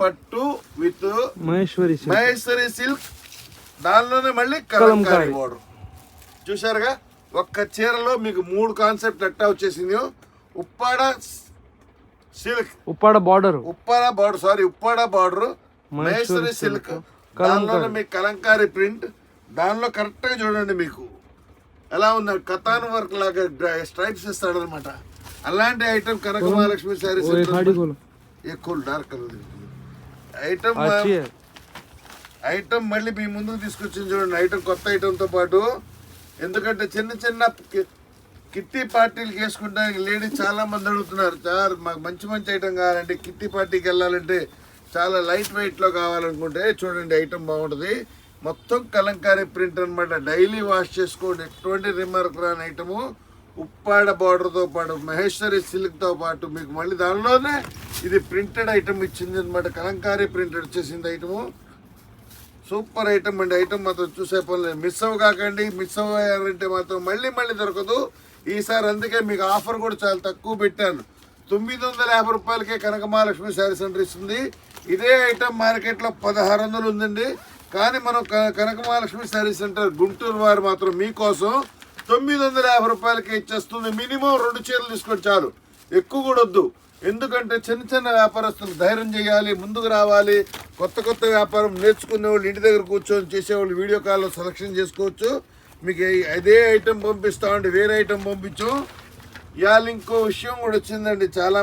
పట్టు with Maheshwari silk. Maheshwari silk. దానిలోనే మళ్ళీ కలంకారీ. బోర్డర్ చూసారుగా ఒక్క చీరలో మీకు మూడు కాన్సెప్ట్ ఎట్టా వచ్చేసింది. Uppada silk. Uppada border. Uppada border sorry Uppada border. Maheshwari silk. దానిలోనే మీకు కలంకారీ ప్రింట్. దానిలో కరెక్ట్గా చూడండి మీకు. ఎలా ఉంది కథాన్ వర్క్ లాగా స్ట్రైప్స్ ఇస్తాడు అనమాట అలాంటి ఐటమ్ కనక మహాలక్ష్మి శారీస్ ఎక్కువ డార్క్ కలర్ ఐటమ్ ఐటమ్ మళ్ళీ మీ ముందుకు తీసుకొచ్చింది చూడండి. ఐటమ్ కొత్త ఐటమ్తో పాటు. ఎందుకంటే చిన్న చిన్న కిట్టి పార్టీలు వేసుకుంటానికి లేడీస్ చాలా మంది అడుగుతున్నారు. సార్ మాకు మంచి మంచి ఐటమ్ కావాలంటే కిట్టి పార్టీకి వెళ్ళాలంటే చాలా లైట్ వెయిట్లో కావాలనుకుంటే చూడండి ఐటమ్ బాగుంటుంది. మొత్తం కలంకారీ ప్రింట్ అనమాట డైలీ వాష్ చేసుకోండి. ఎటువంటి రిమర్క్ రాని ఐటము. ఉప్పాడ బార్డర్తో పాటు మహేశ్వరి సిల్క్తో పాటు మీకు మళ్ళీ దానిలోనే ఇది ప్రింటెడ్ ఐటమ్ ఇచ్చింది అనమాట కలంకారీ ప్రింటెడ్ వచ్చేసింది ఐటము సూపర్ ఐటమ్ అండి. ఐటమ్ మాత్రం చూసే పని మిస్ మిస్ అవ్వకాకండి మిస్ అవ్వారంటే మాత్రం మళ్ళీ మళ్ళీ దొరకదు. ఈసారి అందుకే మీకు ఆఫర్ కూడా చాలా తక్కువ పెట్టాను. తొమ్మిది వందల యాభై రూపాయలకే కనక మహాలక్ష్మి శారీ సెంటర్ ఇస్తుంది. ఇదే ఐటమ్ మార్కెట్లో పదహారు వందలు ఉందండి. కానీ మనం కనకమహాలక్ష్మి కనక మహాలక్ష్మి శారీ సెంటర్ గుంటూరు వారు మాత్రం మీకోసం తొమ్మిది వందల యాభై రూపాయలకి ఇచ్చేస్తుంది. మినిమం రెండు చీరలు తీసుకొని చాలు. ఎక్కువ కూడా వద్దు. ఎందుకంటే చిన్న చిన్న వ్యాపారస్తులు ధైర్యం చేయాలి ముందుకు రావాలి. కొత్త కొత్త వ్యాపారం నేర్చుకునే వాళ్ళు ఇంటి దగ్గర కూర్చొని చేసేవాళ్ళు వీడియో కాల్లో సెలక్షన్ చేసుకోవచ్చు. మీకు అదే ఐటెం పంపిస్తామండి వేరే ఐటెం పంపించాం. ఇవాళ ఇంకో విషయం కూడా వచ్చిందండి. చాలా